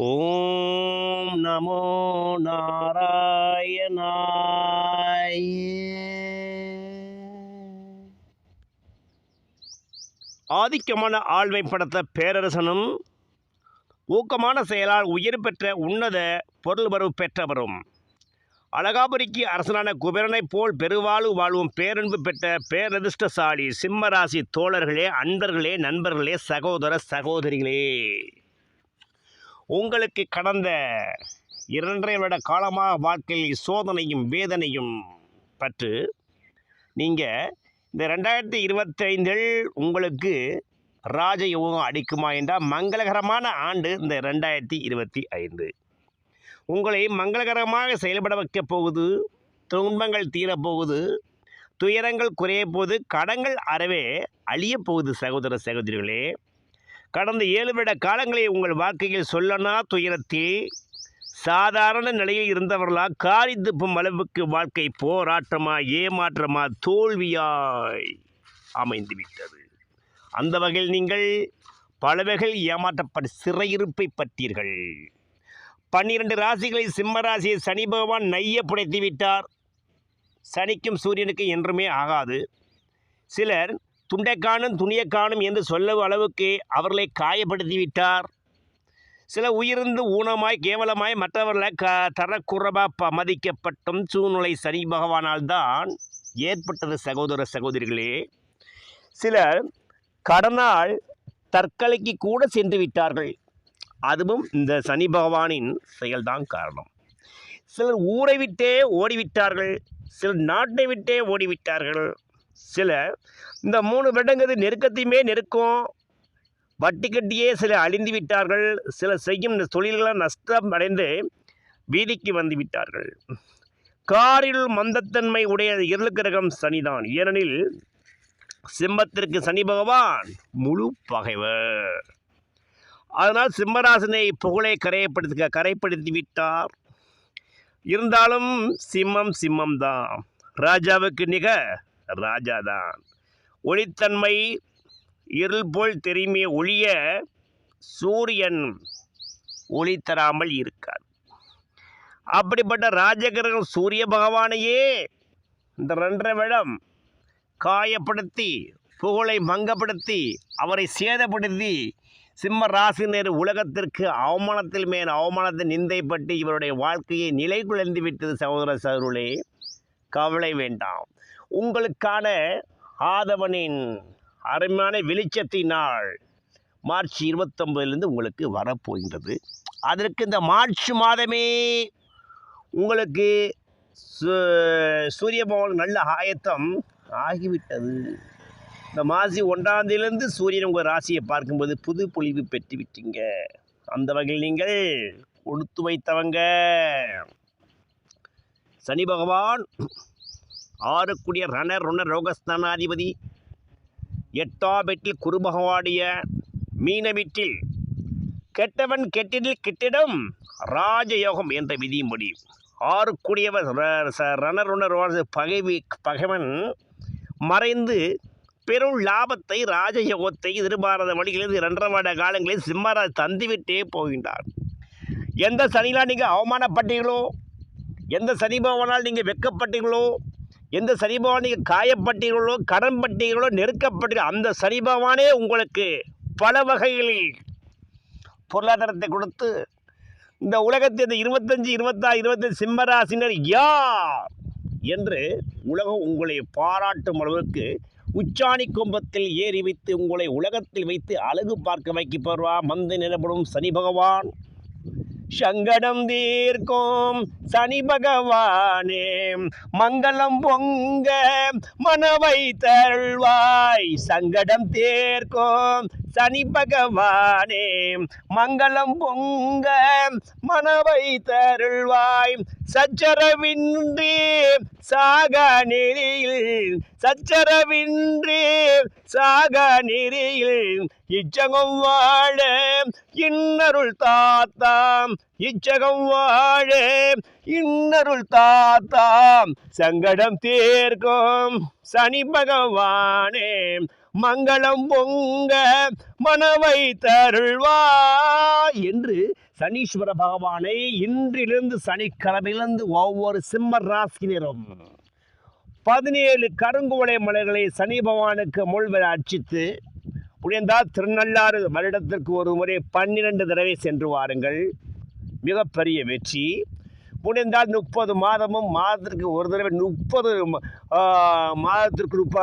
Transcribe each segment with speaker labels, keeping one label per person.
Speaker 1: ஓம் நமோ நாராயணாய. ஆதிக்கமான ஆழ்மை படைத்த பேரரசனும் ஊக்கமான செயலால் உயிர் பெற்ற உன்னத பொருள்வரவு பெற்றவரும். அழகாபுரிக்கு அரசனான குபேரனைப் போல் பெருவாழ்வு வாழ்வும் பேரன்பு பெற்ற பேரதிர்ஷ்டசாலி சிம்மராசி தோழர்களே அன்பர்களே நண்பர்களே சகோதர சகோதரிகளே. உங்களுக்கு கடந்த இரண்டரை வருட காலமாக வாழ்க்கையில் சோதனையும் வேதனையும் பற்று. நீங்கள் இந்த ரெண்டாயிரத்தி இருபத்தைந்தில் உங்களுக்கு ராஜயோகம் அடிக்குமா என்றால் மங்களகரமான ஆண்டு இந்த ரெண்டாயிரத்தி இருபத்தி ஐந்து. உங்களை மங்களகரமாக செயல்பட வைக்கப் போகுது துன்பங்கள் தீரப்போகுது துயரங்கள் குறையப் போகுது கடங்கள் அறவே அழியப் போகுது சகோதர சகோதரிகளே. கடந்த ஏழு வருட காலங்களை உங்கள் வாழ்க்கையில் சொல்லனா துயரத்தில் சாதாரண நிலையில் இருந்தவர்களா காரி துப்பும் அளவுக்கு வாழ்க்கை போராட்டமா ஏமாற்றமா தோல்வியாய் அமைந்து விட்டது அந்த வகையில் நீங்கள் பல வகையில் ஏமாற்றப்பட்ட சிறையிருப்பை பற்றீர்கள் பன்னிரண்டு ராசிகளை சிம்ம ராசியை சனி பகவான் நைய புடைத்து விட்டார். சனிக்கும் சூரியனுக்கு என்றுமே ஆகாது. சிலர் துண்டை காணும் துணியை காணும் என்று சொல்லும் அளவுக்கு அவர்களை காயப்படுத்தி விட்டார் சில உயிர்ந்து ஊனமாய் கேவலமாய் மற்றவர்களை க தரக்குறவாக ப மதிக்கப்பட்டும் சூழ்நிலை சனி பகவானால் தான் ஏற்பட்டது சகோதர சகோதரிகளே. சிலர் கடனால் தற்கொலைக்கு கூட சென்று விட்டார்கள். அதுவும் இந்த சனி பகவானின் செயல்தான் காரணம். சிலர் ஊரை விட்டே ஓடிவிட்டார்கள். சிலர் நாட்டை விட்டே ஓடிவிட்டார்கள். சில இந்த மூணு வருடங்கிறது நெருக்கத்தையுமே நெருக்கம். வட்டி கட்டியே சில அழிந்து விட்டார்கள். சில செய்யும் இந்த தொழில்களால் நஷ்டம் அடைந்து வீதிக்கு வந்து விட்டார்கள். காரில் மந்தத்தன்மை உடைய இருள் கிரகம் சனிதான். ஏனெனில் சிம்மத்திற்கு சனி பகவான் முழு பகைவர். அதனால் சிம்மராசனை புகழை கரையப்படுத்த கரைப்படுத்தி விட்டார். இருந்தாலும் சிம்மம் சிம்மம் தான் ராஜாவுக்கு நிக ராஜா தான் ஒளித்தன்மை இருள் போல் தெரியுமே ஒளிய சூரியன் ஒளி தராமல் இருக்கார் அப்படிப்பட்ட ராஜகிரகம் சூரிய பகவானையே இந்த ரெண்டரை விடம் காயப்படுத்தி புகழை மங்கப்படுத்தி அவரை சேதப்படுத்தி சிம்ம ராசினர் உலகத்திற்கு அவமானத்தில் மேல் அவமானத்தை நிந்தைப்பட்டு இவருடைய வாழ்க்கையை நிலை குலைந்து விட்டது சகோதர சகோதரர்களே கவலை வேண்டாம். உங்களுக்கான ஆதவனின் அருமையான வெளிச்சத்தினால் மார்ச் இருபத்தொம்பதுலேருந்து உங்களுக்கு வரப்போகின்றது. அதற்கு இந்த மார்ச் மாதமே உங்களுக்கு சு- சூரிய பகவான் நல்ல ஆயத்தம் ஆகிவிட்டது. இந்த மாசி ஒன்றாந்தேதியிலேருந்து சூரியன் உங்கள் ராசியை பார்க்கும்போது புது பொழிவு பெற்று விட்டீங்க அந்த வகையில் நீங்கள் கொடுத்து வைத்தவங்க. சனி பகவான் ஆறுக்குடிய ரண ருண ரோகஸ்தானாதிபதி எட்டாம் வீட்டில் குரு மீன வீட்டில் கெட்டவன் கெட்டிடில் கிட்டிடம் ராஜயோகம் என்ற விதியின்படி ஆறுக்குடியவர் ர- ச- ரணருண ரோக பகைவி பகைவன் மறைந்து பெரும் லாபத்தை ராஜயோகத்தை எதிர்பாராத வழிகளில் இரண்டரை வருட காலங்களில் சிம்மராஜ் தந்துவிட்டே போகின்றார். எந்த சனிலாம் நீங்கள் அவமானப்பட்டீர்களோ எந்த சனி பகவானால் நீங்கள் வெட்கப்பட்டீர்களோ எந்த சனி நீங்கள் காயப்பட்டீர்களோ கடன் பட்டீர்களோ நெருக்கப்பட்டீர்களோ அந்த சனி உங்களுக்கு பல வகைகளில் பொருளாதாரத்தை கொடுத்து இந்த உலகத்தில் இந்த இருபத்தஞ்சி இருபத்தாறு இருபத்தஞ்சு சிம்மராசினர் யார் என்று உலகம் உங்களை பாராட்டும் அளவுக்கு உச்சாணி கும்பத்தில் ஏறி வைத்து உங்களை உலகத்தில் வைத்து அழகு பார்க்க வைக்கப்படுவா போர்வா மந்து நிலப்படும் சனி பகவான். சங்கடம் தீர்க்கும். சனி பகவானே மங்களம் பொங்க மனவை தருள்வாய் சங்கடம் தீர்க்கும். சனி பகவானே மங்களம் பொங்க மனவை தருள்வாய். சச்சரவின்றி சாக நெறியில் சச்சரவின்றி சாக நெறியில். இச்சகம் வாழ இன்னருள் தாத்தாம் இச்சகம் வாழ இன்னருள் தாத்தாம். சங்கடம் தீர்க்கும் சனி பகவானே மங்களம் பொங்க மனவை தருள்வா என்று சனீஸ்வர பகவானை இன்றிலிருந்து சனிக்கிழமையிலிருந்து ஒவ்வொரு சிம்ம ராசினரும் பதினேழு கருங்குவளை மலர்களை சனி பகவானுக்கு முள்வர அர்ச்சித்து முடிந்தால் திருநள்ளாறு வருடத்திற்கு ஒரு முறை பன்னிரண்டு தடவை சென்று வாருங்கள். மிகப்பெரிய வெற்றி. முடிந்தால் முப்பது மாதமும் மாதத்திற்கு ஒரு தடவை முப்பது மாதத்திற்கு முப்ப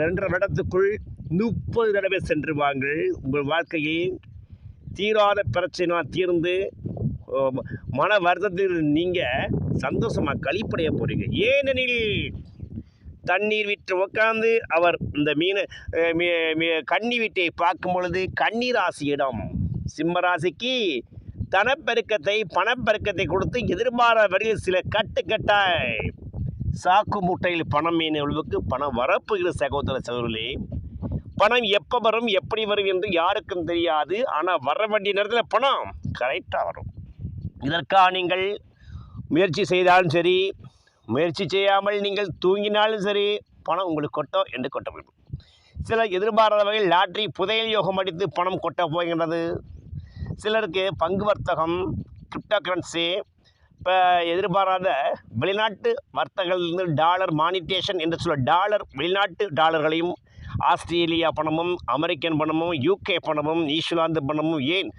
Speaker 1: ரெண்டரை வருடத்துக்குள் முப்பது தடவை சென்று வாங்கள். உங்கள் வாழ்க்கையை தீராத பிரச்சனை தீர்ந்து மன வருத்தத்தில் நீங்கள் சந்தோஷமாக கழிப்படைய போகிறீங்க ஏனெனில் தண்ணீர் விட்டு உட்காந்து அவர் இந்த மீன் மீ- மீ- கன்னி வீட்டை பார்க்கும் பொழுது கன்னிராசியிடம் சிம்மராசிக்கு தனப்பெருக்கத்தை பணப்பெருக்கத்தை கொடுத்து எதிர்பாராத வரையில் சில கட்டு கட்டாய் சாக்கு மூட்டையில் பணம் மீனவர்களுக்கு பணம் வரப்புகிற சகோதர சகோதரர்களே பணம் எப்போ வரும் எப்படி வரும் என்று யாருக்கும் தெரியாது. ஆனால் வர வேண்டிய நேரத்தில் பணம் கரெக்டாக வரும். இதற்காக நீங்கள் முயற்சி செய்தாலும் சரி முயற்சி செய்யாமல் நீங்கள் தூங்கினாலும் சரி பணம் உங்களுக்கு கொட்டும் என்று கொட்ட வேண்டும். சிலர் எதிர்பாராத வகையில் லாட்ரி புதையல் யோகம் அடித்து பணம் கொட்ட போகின்றது. சிலருக்கு பங்கு வர்த்தகம் கிரிப்டோ கரன்சி இப்போ எதிர்பாராத வெளிநாட்டு வர்த்தகத்திலிருந்து டாலர் மானிட்டேஷன் என்று சொல்ல டாலர் வெளிநாட்டு டாலர்களையும் ஆஸ்திரேலியா பணமும் அமெரிக்கன் பணமும் யூகே பணமும் நியூசிலாந்து பணமும் ஏன்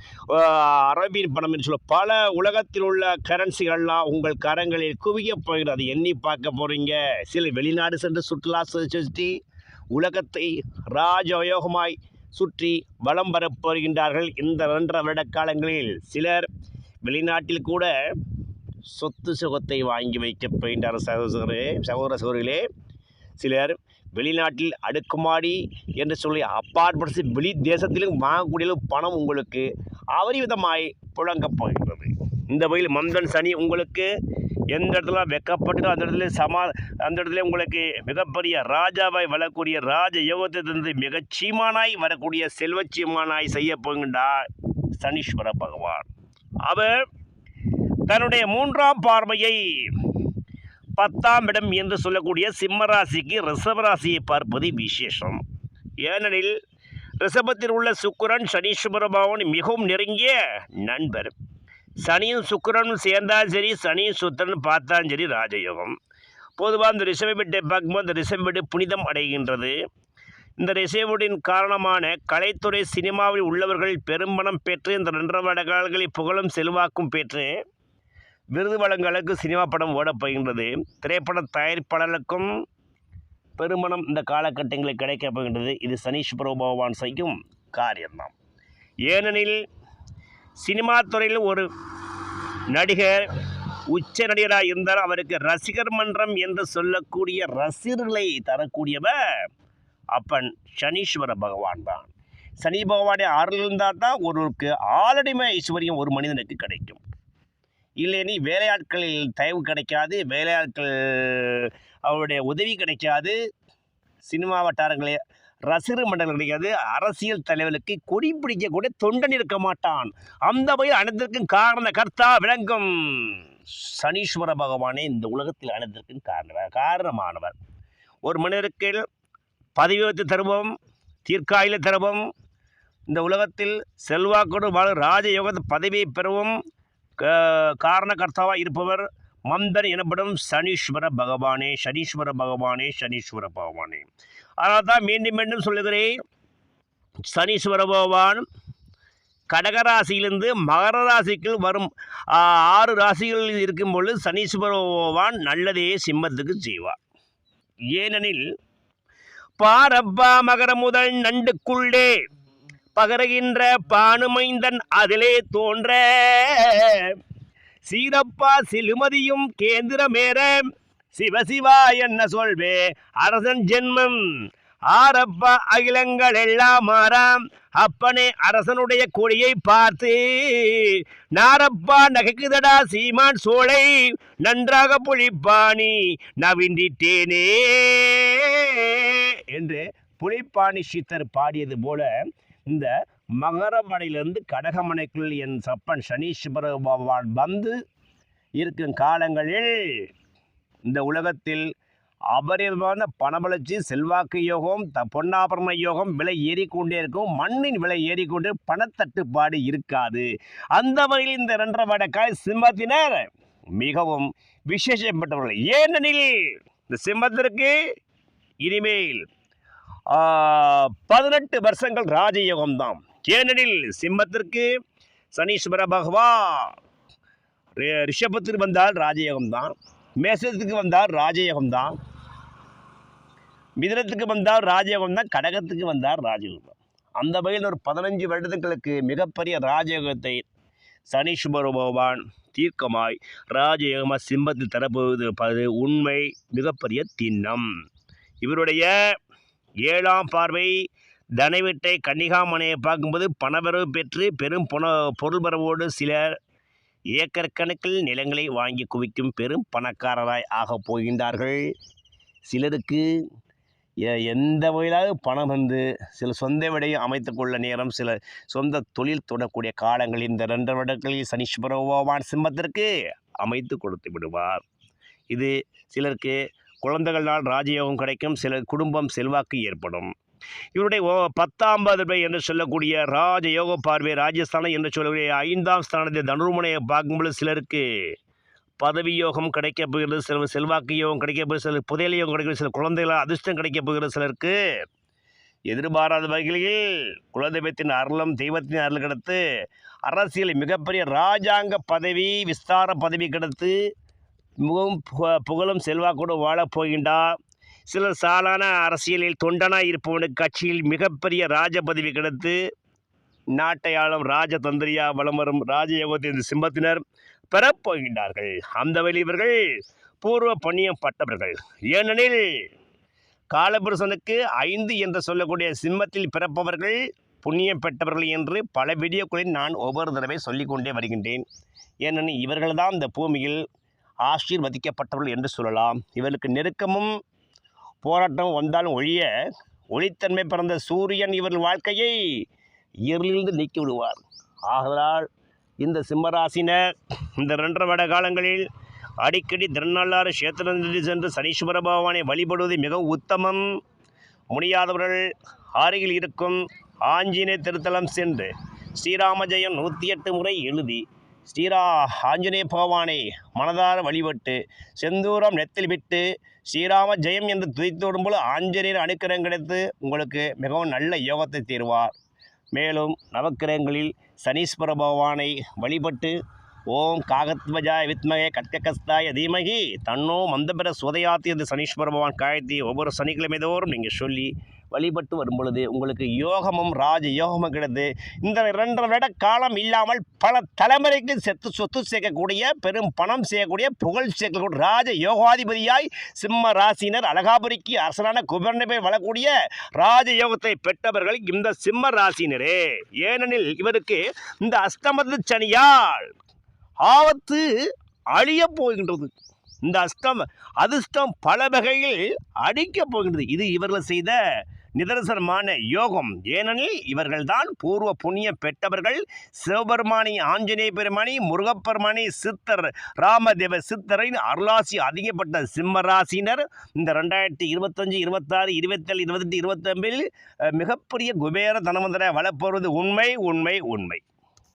Speaker 1: அரேபியன் பணம் என்று சொல்ல பல உலகத்தில் உள்ள கரன்சிகள்லாம் உங்கள் கரங்களில் குவியப் போகிறது எண்ணி பார்க்க போகிறீங்க சில வெளிநாடு சென்று சுற்றுலா சுற்றி உலகத்தை ராஜயோகமாய் சுற்றி வலம் வரப் போகின்றார்கள். இந்த ரெண்டரை வருட காலங்களில் சிலர் வெளிநாட்டில் கூட சொத்து சுகத்தை வாங்கி வைக்கப் போகின்றார். சகோதரே சகோதர சகோதரிகளே சிலர் வெளிநாட்டில் அடுக்குமாடி என்று சொல்லி அப்பாற்படுத்தி வெளி தேசத்திலும் வாங்கக்கூடிய பணம் உங்களுக்கு அபரிவிதமாய் புழங்கப் போகின்றது. இந்த வகையில் மந்தன் சனி உங்களுக்கு எந்த இடத்துல வெக்கப்பட்டதோ அந்த இடத்துல சமா அந்த இடத்துல உங்களுக்கு மிகப்பெரிய ராஜாவாய் வரக்கூடிய ராஜ யோகத்திலிருந்து தந்து வரக்கூடிய செல்வச்சீமானாய் செய்ய போகின்றார் சனீஸ்வர பகவான். அவர் தன்னுடைய மூன்றாம் பார்வையை பத்தாம் இடம் என்று சொல்லக்கூடிய சிம்மராசிக்கு ரிஷபராசியை பார்ப்பது விசேஷம். ஏனெனில் ரிஷபத்தில் உள்ள சுக்கரன் சனீஸ்வர பகவான் மிகவும் நெருங்கிய நண்பர். சனியும் சுக்கரனும் சேர்ந்தாலும் சரி சனியும் சுத்திரன் பார்த்தாலும் சரி ராஜயோகம். பொதுவாக இந்த ரிஷபெட்டை பார்க்கும்போது இந்த ரிஷபெட்டு புனிதம் அடைகின்றது. இந்த ரிஷபுடின் காரணமான கலைத்துறை சினிமாவில் உள்ளவர்கள் பெரும்பணம் பெற்று இந்த ரெண்டரை வருட காலங்களில் புகழும் செல்வாக்கும் பெற்று விருது வழங்கலுக்கு சினிமா படம் ஓடப்போகின்றது திரைப்பட தயாரிப்பாளர்களுக்கும் பெருமணம் இந்த காலகட்டங்களில் கிடைக்கப் போகின்றது. இது சனீஸ்வர பகவான் செய்யும் காரியம்தான். ஏனெனில் சினிமா துறையில் ஒரு நடிகர் உச்ச நடிகராக இருந்தார் அவருக்கு ரசிகர் மன்றம் என்று சொல்லக்கூடிய ரசிகர்களை தரக்கூடியவர் அப்பன் சனீஸ்வர பகவான் தான். சனி பகவானுடைய அருள் இருந்தால் தான் ஒருவருக்கு ஆளடிமை ஐஸ்வர்யம் ஒரு மனிதனுக்கு கிடைக்கும். இல்லைனி வேலையாட்களில் தயவு கிடைக்காது வேலையாட்கள் அவருடைய உதவி கிடைக்காது. சினிமா வட்டாரங்களே ரசிகர் மண்டலம் கிடையாது. அரசியல் தலைவர்களுக்கு கொடி பிடிக்க கூட தொண்டன் இருக்க மாட்டான். அந்த வகையில் அனைத்திற்கும் காரண கர்த்தா விளங்கும். சனீஸ்வர பகவானே இந்த உலகத்தில் அனைத்திற்கும் காரண காரணமானவர். ஒரு மனிதருக்கு பதவி வைத்து தருவோம் தீர்க்காயில தருவோம் இந்த உலகத்தில் செல்வாக்கோடு வாழும் ராஜயோக பதவியை பெறவும் க- காரணகர்த்தாவாக இருப்பவர் மந்தர் எனப்படும் சனீஸ்வர பகவானே சனீஸ்வர பகவானே சனீஸ்வர பகவானே. அதனால் தான் மீண்டும் மீண்டும் சொல்லுகிறேன். சனீஸ்வர பகவான் கடகராசியிலிருந்து மகர ராசிக்கு வரும் ஆறு ராசிகளில் இருக்கும் பொழுது சனீஸ்வர பகவான் நல்லதே சிம்மத்துக்கு செய்வார். ஏனெனில் பாரப்பா மகர முதல் நண்டுக்குள்ளே பகருகின்ற பானுமைந்தன் அதிலே தோன்ற சீரப்பா சிலுமதியும் கேந்திரமேற சிவசிவா என்ன சொல்வே? அரசன் ஜென்மம். ஆரப்பா அகிலங்கள் எல்லாம் மாறாம் அப்பனே அரசனுடைய கொடியை பார்த்து நாரப்பா நகைக்குதடா சீமான் சோலை நன்றாக புலிப்பாணி நவிண்டிட்டேனே என்று புலிப்பாணி சித்தர் பாடியது போல இந்த மகரமனையிலிருந்து கடகமனைக்குள் என் சப்பன் சனீஸ்வர பகவான் வந்து இருக்கும் காலங்களில் இந்த உலகத்தில் அபரிதமான பணவளர்ச்சி செல்வாக்கு யோகம் த பொன்னாபரண யோகம் விலை ஏறிக்கொண்டே இருக்கும். மண்ணின் விலை ஏறிக்கொண்டு பணத்தட்டுப்பாடு இருக்காது. அந்த வகையில் இந்த இரண்டரை வடக்காய் சிம்மத்தினர் மிகவும் விசேஷப்பட்டவர்கள் ஏனெனில் இந்த சிம்மத்திற்கு இனிமேல் பதினெட்டு வருஷங்கள் ராஜயோகம் தான் ஏனெனில் சிம்மத்திற்கு சனீஸ்வர பகவான் ரி- வந்தால் ராஜயோகம் தான். மேசத்துக்கு வந்தால் ராஜயோகம் தான். மிதனத்துக்கு வந்தால் ராஜயோகம் தான். கடகத்துக்கு வந்தால் ராஜயோகம். அந்த வகையில் ஒரு பதினஞ்சு வருடங்களுக்கு மிகப்பெரிய ராஜயோகத்தை சனீஸ்வர பகவான் தீர்க்கமாய் ராஜயோகமாக சிம்பத்தில் தரப்போவது பது உண்மை மிகப்பெரிய திண்ணம். இவருடைய ஏழாம் பார்வை தனவீட்டை கன்னிகாமனையை பார்க்கும்போது பணவரவு பெற்று பெரும் பொன பொருள் வரவோடு சிலர் ஏக்கர் கணக்கில் நிலங்களை வாங்கி குவிக்கும் பெரும் பணக்காரராய் ஆகப் போகின்றார்கள். சிலருக்கு எ- எந்த வகையிலாவது பணம் வந்து சில சொந்த விடையும் அமைத்துக்கொள்ள நேரம் சில சொந்த தொழில் தொடக்கூடிய காலங்களில் இந்த ரெண்டு வருடங்களில் சனீஸ்வர பகவான் சிம்மத்திற்கு அமைத்து கொடுத்து விடுவார். இது சிலருக்கு குழந்தைகளால் ராஜயோகம் கிடைக்கும் சில குடும்பம் செல்வாக்கு ஏற்படும். இவருடைய ஓ- பத்தாம் பார்வை என்று சொல்லக்கூடிய ராஜயோக பார்வை ராஜஸ்தானம் என்று சொல்லக்கூடிய ஐந்தாம் ஸ்தானத்தை தனுர்மனையை பார்க்கும்போது சிலருக்கு பதவி யோகம் கிடைக்கப் போகிறது சில செல்வாக்கு யோகம் கிடைக்கப் போகிறது சிலர் புதையல் யோகம் கிடைக்கிறது சில குழந்தைகள் அதிர்ஷ்டம் கிடைக்கப் போகிறது சிலருக்கு எதிர்பாராத வகையில் குலதெய்வத்தின் அருளும் தெய்வத்தின் அருள் கிடைத்து அரசியல் மிகப்பெரிய ராஜாங்க பதவி விஸ்தார பதவி கிடைத்து மிகவும் புக- புகழும் செல்வாக்கோடு வாழப் போகின்றார். சிலர் சாலான அரசியலில் தொண்டனாக இருப்பவனுக்கு கட்சியில் மிகப்பெரிய ராஜ பதவி கிடைத்து நாட்டை ஆளும் ராஜதந்திரியா வலம் வரும் ராஜயோகத்தின் சிம்மத்தினர் பெறப்போகின்றார்கள். அந்த வழி இவர்கள் பூர்வ புண்ணியம் பட்டவர்கள். ஏனெனில் காலபுருஷனுக்கு ஐந்து என்று சொல்லக்கூடிய சிம்மத்தில் பிறப்பவர்கள் புண்ணியம் பெற்றவர்கள் என்று பல வீடியோக்களில் நான் ஒவ்வொரு தடவை சொல்லிக்கொண்டே வருகின்றேன். ஏனெனில் இவர்கள்தான் இந்த பூமியில் ஆசீர்வதிக்கப்பட்டவர்கள் என்று சொல்லலாம். இவர்களுக்கு நெருக்கமும் போராட்டம் வந்தாலும் ஒழிய ஒளித்தன்மை பிறந்த சூரியன் இவர்கள் வாழ்க்கையை இருளிலிருந்து நீக்கி விடுவார் ஆகலால் இந்த சிம்மராசினர் இந்த ரெண்டரை வட காலங்களில் அடிக்கடி திருநள்ளாறு கஷேத்திரத்தில் சென்று சனீஸ்வர பகவானை வழிபடுவது மிகவும் உத்தமம். முடியாதவர்கள் அருகில் இருக்கும் ஆஞ்சநேய திருத்தலம் சென்று ஸ்ரீராம ஜெயம் நூற்றி எட்டு முறை எழுதி ஸ்ரீரா ஆஞ்சநேய பகவானை மனதார வழிபட்டு செந்தூரம் நெத்தில் விட்டு ஸ்ரீராம ஜெயம் என்று துதித்தோடும் போல ஆஞ்சநேயர் அனுக்கிரகம் கிடைத்து உங்களுக்கு மிகவும் நல்ல யோகத்தை தீர்வார். மேலும் நவக்கிரகங்களில் சனீஸ்வர பகவானை வழிபட்டு ஓம் காகத்வஜாய வித்மகே கட்ககஸ்தாய தீமகி. தன்னோ மந்தபெற சுதையாத்தி என்று சனீஸ்வர பகவான் காயத்தி ஒவ்வொரு சனிக்கிழமை தோறும் நீங்கள் சொல்லி வழிபட்டு வரும் பொழுது உங்களுக்கு யோகமும் ராஜ யோகமும் கிடைத்து இந்த இரண்டரை விட காலம் இல்லாமல் பல தலைமுறைக்கு செத்து சொத்து சேர்க்கக்கூடிய பெரும் பணம் செய்யக்கூடிய புகழ் சேர்க்கக்கூடிய ராஜ யோகாதிபதியாய் சிம்ம ராசினர் அழகாபுரிக்கு அரசனான குபர்ணபை வளரக்கூடிய ராஜ யோகத்தை பெற்றவர்கள் இந்த சிம்ம ராசினரே ஏனெனில் இவருக்கு இந்த அஸ்தமத்து சனியால் ஆபத்து அழியப் போகின்றது. இந்த அஷ்டம் அதிர்ஷ்டம் பல வகையில் அடிக்கப் போகின்றது. இது இவர்கள் செய்த நிதர்சனமான யோகம். ஏனெனில் இவர்கள்தான் பூர்வ புண்ணியம் பெற்றவர்கள். சிவபெருமானி ஆஞ்சநேய பெருமானி முருகப்பெருமானி சித்தர் ராமதேவ சித்தரின் அருளாசி அதிகப்பட்ட சிம்ம ராசினர் இந்த ரெண்டாயிரத்தி இருபத்தஞ்சு இருபத்தாறு இருபத்தேழு இருபத்தெட்டு இருபத்தொம்பில் மிகப்பெரிய குபேர தனவந்தர வளப்போவது உண்மை உண்மை உண்மை.